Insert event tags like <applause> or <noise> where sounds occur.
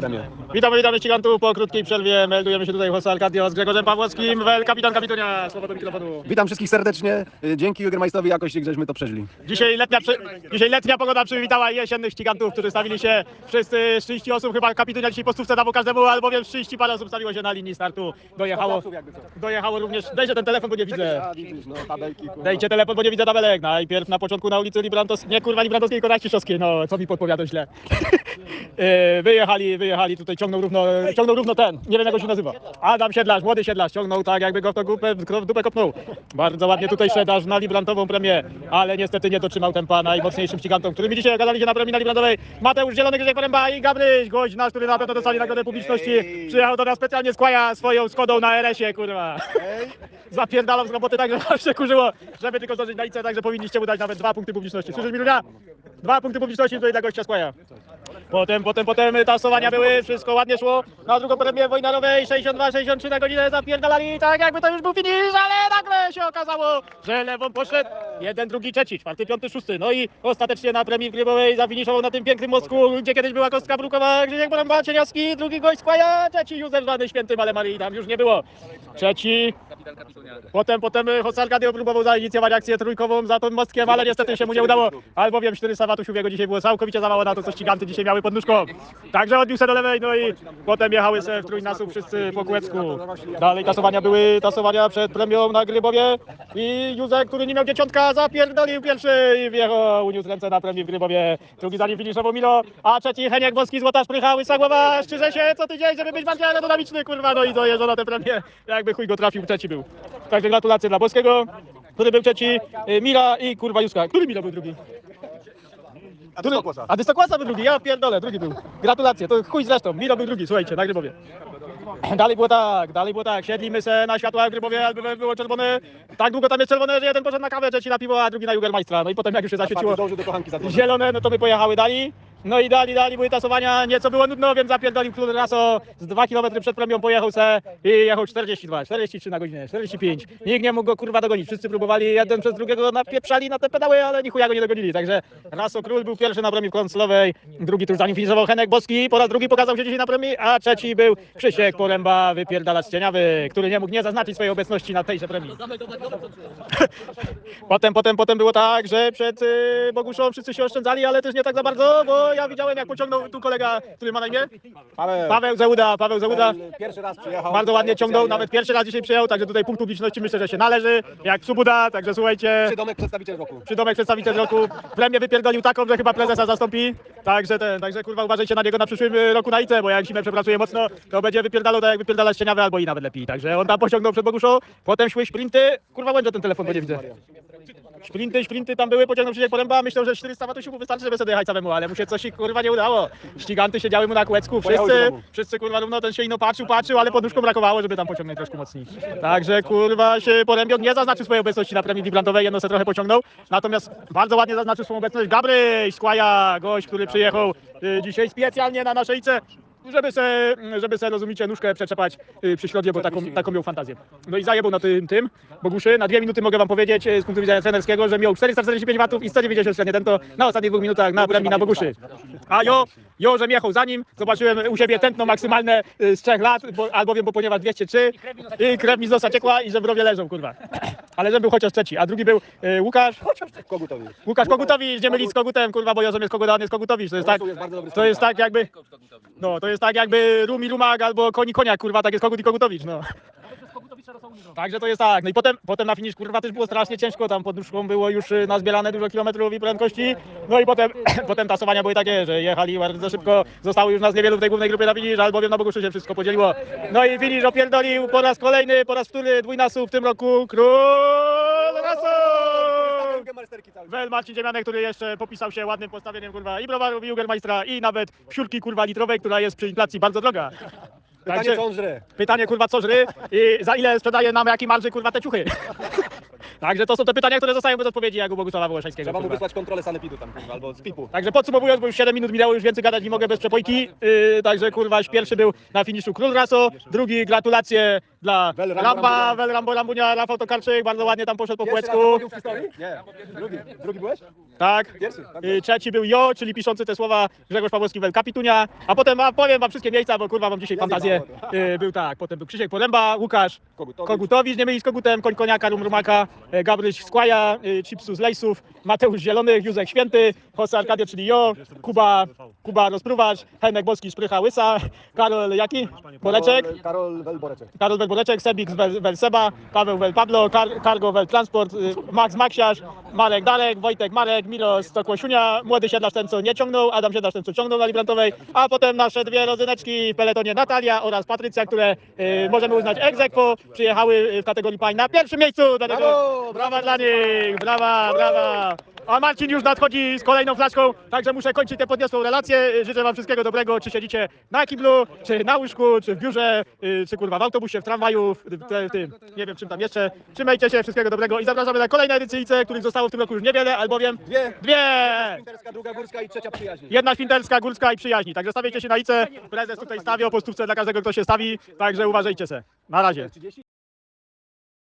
premię. Witamy, witamy ścigantów po krótkiej przerwie. Meldujemy się tutaj Jose Alcadio z Grzegorzem Pawłowskim. Wel, kapitan kapitonia. Słowo do mikrofonu. Witam wszystkich serdecznie. Y, Dzięki Jürgermeisterowi jakoś żeśmy to przeżyli. Dzisiaj letnia, przy... Dzisiaj letnia pogoda przywitała jesiennych ścigantów, którzy stawili się wszyscy z 30 osób. Chyba kapitonia dzisiaj po stówce dawał każdemu, albowiem 30 parę osób stawiło się na linii startu. Dojechało, dojechało również... Dajcie ten telefon, bo nie widzę. no. Dajcie telefon, bo nie widzę tabelek. Najpierw na początku na ulicy Librantos... Nie kurwa Librantowskiej, tylko Raściszowskiej. No, co mi podpowiada źle. Yy, <laughs> wyjechali, wyjechali tutaj, ciągnął równo, ciągnął równo ten, nie wiem jak on się nazywa. Adam Siedlarz, młody Siedlarz, ciągnął tak jakby go w, to dupę, w dupę kopnął. Bardzo ładnie tutaj szedł aż na Librantową premię, ale niestety nie dotrzymał tempa najmocniejszym ścigantom, którymi dzisiaj okazali się na premii na Librantowej. Mateusz Zielony, Grzegorz Poręba i Gabryś, gość nasz, który na pewno dostali nagrodę publiczności. Przyjechał do nas specjalnie z Kłaja swoją Skodą na RS-ie, kurwa. Zapierdalał z roboty tak, że się kurzyło, żeby tylko zdążyć na IC, także powinniście mu dać nawet dwa punkty publiczności. Słyszysz, Milunia? Dwa punkty publiczności tutaj dla gościa z Kłaja. Potem, potem, potem tasowania były, wszystko ładnie szło. Na drugą premię wojnarowej 62-63 na godzinę zapierdalali, tak jakby to już był finisz, ale nagle się okazało, że lewą poszedł jeden, drugi, trzeci, czwarty, piąty, szósty. No i ostatecznie na premii grybowej zafiniszował na tym pięknym mostku, gdzie kiedyś była kostka brukowa, Grzesiek Poręba, Cieniawski, drugi gość Skłaja, trzeci Józef zwany świętym, ale Marii tam już nie było. Trzeci, Potem, potem Jose Arcadio próbował zainicjować akcję trójkową za tym mostkiem, ale niestety się mu nie udało, albowiem 400 watów jego dzisiaj było całkowicie za mało na to, co ściganty dzisiaj miały pod nóżką. Także odbił się do lewej, no i potem jechały se w trójnasób wszyscy po kółecku. Dalej tasowania były, tasowania przed premią na Grybowie i Józek, który nie miał dzieciątka, zapierdolił pierwszy i wjechał, uniósł ręce na premii w Grybowie. Drugi za nim finiszował Milo, a trzeci Heniek Boski, Złota Szprycha, łysa głowa, szczyże się co tydzień, żeby być bardziej aerodynamiczny, kurwa, no i dojeżdża na tę premię, jakby chuj go trafił, trzeci był. Także gratulacje dla Boskiego, który był trzeci, y, Mila i kurwa Juska. Który Mila był drugi? A Który? to kłosa. A Dystokłasa był drugi, ja pierdolę, drugi był. Gratulacje, to chuj zresztą, Milo był drugi, słuchajcie, na Grybowie. <laughs> Dalej było tak, dalej było tak, siedlimy se na światła w Grybowie, albo było czerwone, tak długo tam jest czerwone, że jeden poszedł na kawę, trzeci na piwo, a drugi na Jugermeistra. No i potem jak już się zaświeciło Dążył do kochanki za dwa. zielone, no to my pojechały dali. No i dali, dali, były tasowania, nieco było nudno, więc zapierdolił Klun Raso z 2 km przed premią pojechał se i jechał 42, 43 na godzinę, 45. Nikt nie mógł go kurwa dogonić, wszyscy próbowali, jeden przez drugiego napieprzali na te pedały, ale ni chuja go nie dogonili, także Raso Król był pierwszy na premii w konsolowej, drugi tuż za nim finiszował Henek Boski, po raz drugi pokazał się dzisiaj na premii, a trzeci był Krzysiek Poręba, wypierdalacz cieniawy, który nie mógł nie zaznaczyć swojej obecności na tejże premii. <laughs> Potem, potem, potem było tak, że przed y, Boguszą wszyscy się oszczędzali, ale też nie tak za bardzo, bo ja widziałem jak pociągnął tu kolega, który ma na imię? Paweł, Paweł Zeuda, Paweł Zeuda. pierwszy raz przyjechał. Bardzo ładnie ciągnął, nawet pierwszy raz dzisiaj przyjechał, także tutaj punkt publiczności myślę, że się należy, jak Subuda, także słuchajcie. Przydomek przedstawiciel roku. Przydomek przedstawiciel roku. Premię wypierdolił taką, że chyba prezesa zastąpi. Także ten, także kurwa uważajcie na niego na przyszłym y, roku na ICE, bo jak zimę przepracuje mocno, to będzie wypierdalał tak jak wypierdala ścieniawy albo i nawet lepiej. Także on tam pociągnął przed Boguszą, potem szły sprinty. Kurwa łęczę ten telefon, bo nie widzę. Sprinty, sprinty tam były, pociągnął Krzysiek Poręba, myślał, że 400 watusiów mu wystarczy, żeby sobie jechać samemu, ale mu się coś kurwa nie udało. Ściganty siedziały mu na do wszyscy, wszyscy kurwa równo ten się ino patrzył, patrzył, ale podnóżką brakowało, żeby tam pociągnąć troszkę mocniej. Także kurwa się Porębion nie zaznaczył swojej obecności na premii Wibrantowej, jedno se trochę pociągnął, natomiast bardzo ładnie zaznaczył swoją obecność Gabryś Skłaja, gość, który przyjechał y, dzisiaj specjalnie na naszej ICE, żeby se, żeby se, rozumiecie, nóżkę przeczepać y, przy środzie, bo taką, taką miał fantazję. No i zajebał na tym, tym Boguszy. Na dwie minuty mogę wam powiedzieć y, z punktu widzenia trenerskiego, że miał 445 watów i 190 średnie tętno na ostatnich dwóch minutach na premii na Boguszy. A jo, jo, że jechał za nim, zobaczyłem u siebie tętno maksymalne y, z 3 lat, bo, albowiem, bo ponieważ 203 i krew mi z nosa ciekła i że w rowie leżą, kurwa. Ale że był chociaż trzeci, a drugi był y, Łukasz, Kogutowi. Łukasz Kogutowicz, nie mylić z Kogutem, kurwa, bo Jozem jest Kogut, a on jest Kogutowicz, to jest tak, jest bardzo dobry to jest tak jakby, no, to jest tak jakby Rumi Rumak albo Koni Koniak, kurwa, tak jest Kogut i Kogutowicz, no. Także to jest tak, no i potem, potem na finish, kurwa, też było strasznie ciężko, tam pod nóżką było już y, nazbierane dużo kilometrów i prędkości, no i potem, <clears throat> potem tasowania były takie, że jechali bardzo szybko, zostało już nas niewielu w tej głównej grupie na finish, albowiem na Boguszu się wszystko podzieliło, no i finish opierdolił po raz kolejny, po raz wtóry, dwójnasób w tym roku, król Rasu! Wel Marcin Ziemianek, który jeszcze popisał się ładnym postawieniem kurwa i browaru, i Jugermeistra i nawet siurki kurwa litrowej, która jest przy inflacji bardzo droga. Pytanie, co on żre? pytanie kurwa co żry i za ile sprzedaje nam jaki marży kurwa te ciuchy. Także to są te pytania, które zostają bez odpowiedzi jak u Bogusława Wołoszańskiego. Trzeba mu kurwa. wysłać kontrolę sanepidu tam, kurwa, albo z pipu. Także podsumowując, bo już 7 minut minęło, już więcej gadać nie mogę bez przepojki. Yy, także kurwa, pierwszy był na finiszu Król Raso, drugi gratulacje dla Wel Rambo Ramba, Rambunia. Wel Rambo Rambunia, Rafał Tokarczyk, bardzo ładnie tam poszedł po podium w historii? Nie. Drugi. Drugi byłeś? Tak. Pierwszy. Tak. Y, Trzeci był Jo, czyli piszący te słowa Grzegorz Pawłowski Wel Kapitunia, a potem a powiem wam wszystkie miejsca, bo kurwa mam dzisiaj fantazję. Y, Był tak, potem był Krzysiek Poręba, Łukasz Kogutowicz. Kogutowicz, nie myli z Kogutem, Koń Koniaka, Rum Rumaka, y, Gabryś Skłaja, y, Chipsu z Lejsów, Mateusz Zielonych, Józek Święty, Jose Arcadio, czyli Jo, Kuba, Kuba Rozpruwacz, Henek Boski, Sprycha Łysa, Karol jaki? Boreczek. Karol, Karol Welboreczek. Karol Welboreczek, Sebik Wel, Wel Seba, Paweł Wel Pablo, Kar, Cargo Wel Transport, y, Max Maksiarz, Marek Darek, Wojtek Marek, Milo Stokłosiunia, młody siedlarz ten co nie ciągnął, Adam siedlarz ten co ciągnął na Librantowej, a potem nasze dwie rodzyneczki w peletonie Natalia oraz Patrycja, które y, możemy uznać ex aequo, przyjechały w kategorii pań na pierwszym miejscu, dlatego Brawo! brawa dla nich, brawa, brawa. A Marcin już nadchodzi z kolejną flaszką, także muszę kończyć tę podniosłą relację. Życzę wam wszystkiego dobrego, czy siedzicie na kiblu, czy na łóżku, czy w biurze, y, czy kurwa w autobusie, w tramwaju, w, w, tym, nie wiem czym tam jeszcze. Trzymajcie się, wszystkiego dobrego i zapraszamy na kolejne edycyjce, których zostało w tym roku już niewiele, albowiem Dwie. dwie! Pinterska, druga górska i trzecia przyjaźń. Jedna świnterska, górska i przyjaźni. Także stawiajcie się na ICE. Prezes tutaj stawi o postówce dla każdego, kto się stawi. Także uważajcie se. Na razie. 30?